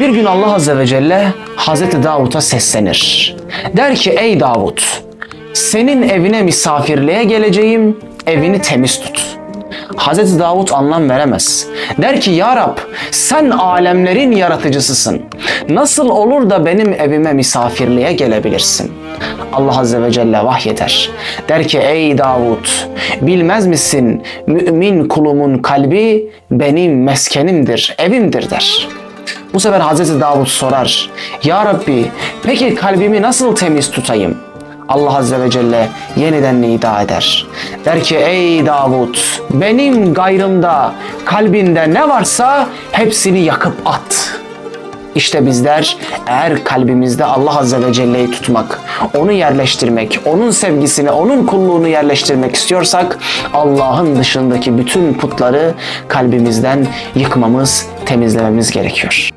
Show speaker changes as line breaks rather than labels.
Bir gün Allah Azze ve Celle Hazreti Davut'a seslenir. Der ki ey Davut senin evine misafirliğe geleceğim evini temiz tut. Hazreti Davut anlam veremez. Der ki ya Rab sen alemlerin yaratıcısısın. Nasıl olur da benim evime misafirliğe gelebilirsin? Allah Azze ve Celle vahyeder. Der ki ey Davut bilmez misin mümin kulumun kalbi benim meskenimdir, evimdir der. Bu sefer Hazreti Davut sorar. Ya Rabbi peki kalbimi nasıl temiz tutayım? Allah Azze ve Celle yeniden nida eder. Der ki ey Davut benim gayrımda kalbinde ne varsa hepsini yakıp at. İşte bizler eğer kalbimizde Allah Azze ve Celle'yi tutmak, onu yerleştirmek, onun sevgisini, onun kulluğunu yerleştirmek istiyorsak Allah'ın dışındaki bütün putları kalbimizden yıkmamız, temizlememiz gerekiyor.